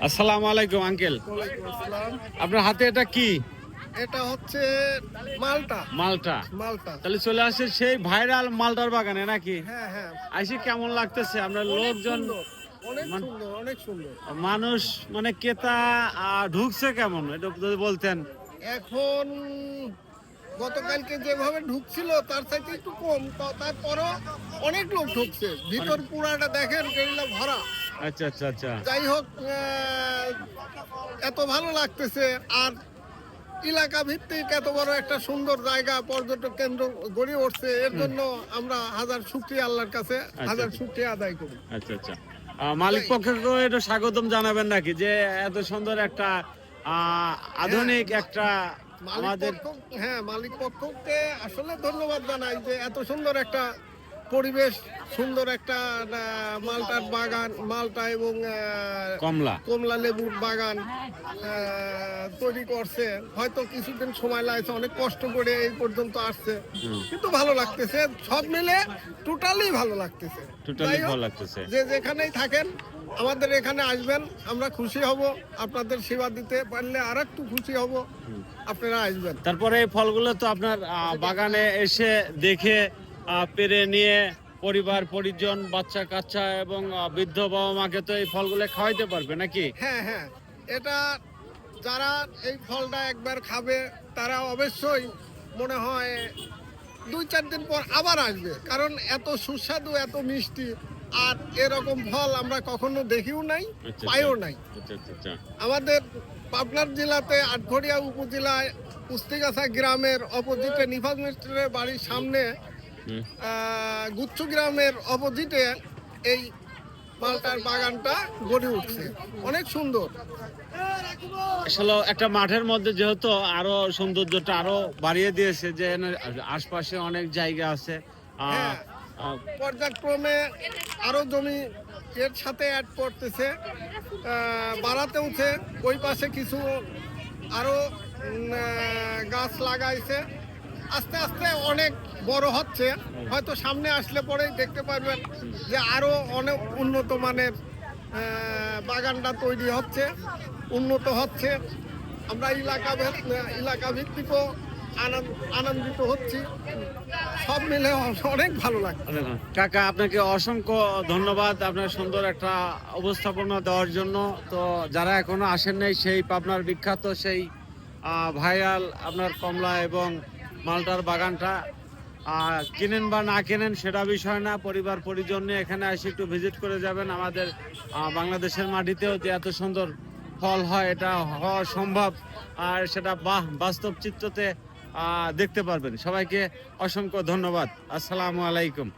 আসসালামু আলাইকুম আঙ্কেল। আপনার হাতে এটা কি? এটা হচ্ছে মালটা। মালটা। মালটা। তাহলে চলে আসে সেই ভাইরাল মালটার বাগানে নাকি? হ্যাঁ হ্যাঁ। আইসি কেমন লাগতেছে? আপনার অনেক লোকজন অনেক সুন্দর মানুষ মানে আহ, ঢুকছে কেমন? এটা যদি বলতেন। এখন গতকালকে যেভাবে ঢুকছিল তার চাইতে একটু কম। তো তারপরও অনেক লোক ঢুকছে। ভিতর পুরাটা দেখেন ভরা। আচ্ছা আচ্ছা আচ্ছা। যাই হোক এত ভালো লাগতেছে আর এলাকা ভিত্তিক এত বড় একটা সুন্দর জায়গা পর্যটক কেন্দ্র গড়ে উঠছে এর জন্য আমরা হাজার শুক্রিয়া আল্লাহর কাছে হাজার শুক্রিয়া আদায় করি। আচ্ছা আচ্ছা। মালিক পক্ষকেও একটু স্বাগতম জানাবেন নাকি যে এত সুন্দর একটা আহ, আধুনিক একটা আমাদের হ্যাঁ মালিক পক্ষকে আসলে ধন্যবাদ জানাই যে এত সুন্দর একটা পরিবেশ সুন্দর একটা মালটার বাগান মালটা এবং কমলা। কমলা লেবুর বাগান তৈরি করছে। হয়তো কিছুদিন সময় লাগছে অনেক কষ্ট করে এই পর্যন্ত আসছে। কিন্তু ভালো লাগতেছে। সব মিলে টোটালি ভালো লাগতেছে। টোটালি ভালো লাগতেছে। যে যেখানেই থাকেন আমাদের এখানে আসবেন আমরা খুশি হব। আপনাদের সেবা দিতে পারলে আর একটু খুশি হব। আপনারা আসবেন। তারপরে এই ফলগুলো তো আপনার বাগানে এসে দেখে পেরে নিয়ে পরিবার পরিজন বাচ্চা কাচ্চা এবং বৃদ্ধ বাবা মাকে তো এই ফলগুলো খাওয়াইতে পারবে নাকি? হ্যাঁ হ্যাঁ। এটা যারা এই ফলটা একবার খাবে তারা অবশ্যই মনে হয় দুই চার দিন পর আবার আসবে। কারণ এত সুস্বাদু এত মিষ্টি আর এরকম ফল আমরা কখনো দেখিও নাই আচ্ছা, পাইও আচ্ছা। নাই আচ্ছা। আমাদের পাবনার জেলাতে আটঘরিয়া উপজেলায় কুস্তিগাছা গ্রামের অপোজিটে নিফাজ মিস্ত্রের বাড়ির সামনে গুচ্ছু গ্রামের অপোজিটে এই মালটার বাগানটা গড়ে উঠছে। অনেক সুন্দর। আসলে একটা মাঠের মধ্যে যেহেতু আরও সৌন্দর্যটা আরও বাড়িয়ে দিয়েছে যে আশপাশে অনেক জায়গা আছে। হ্যাঁ। পর্যায়ক্রমে আরও জমি এর সাথে অ্যাড করতেছে। বাড়াতেওছে ওই পাশে কিছু আরও গাছ লাগাইছে। আস্তে আস্তে অনেক বড় হচ্ছে। হয়তো সামনে আসলে পরেই দেখতে পারবেন যে আরও অনেক উন্নত মানের বাগানটা তৈরি হচ্ছে, উন্নত হচ্ছে। আমরা এলাকা এলাকা আনন্দ, আনন্দিত হচ্ছি। সব মিলে অনেক ভালো লাগছে। কাকা, আপনাকে অসংখ্য ধন্যবাদ আপনার সুন্দর একটা উপস্থাপনা দেওয়ার জন্য। তো যারা এখনও আসেন নাই, সেই পাবনার বিখ্যাত সেই ভাইরাল আপনার কমলা এবং মালটার বাগানটা, আর কিনেন বা না কেনেন সেটা বিষয় না, পরিবার পরিজন নিয়ে এখানে এসে একটু ভিজিট করে যাবেন। আমাদের বাংলাদেশের মাটিতেও যে এত সুন্দর ফল হয়, এটা হওয়া সম্ভব। আর সেটা বাহ, বাস্তব চিত্রতে দেখতে পারবেন। সবাইকে অসংখ্য ধন্যবাদ। আসসালামু আলাইকুম।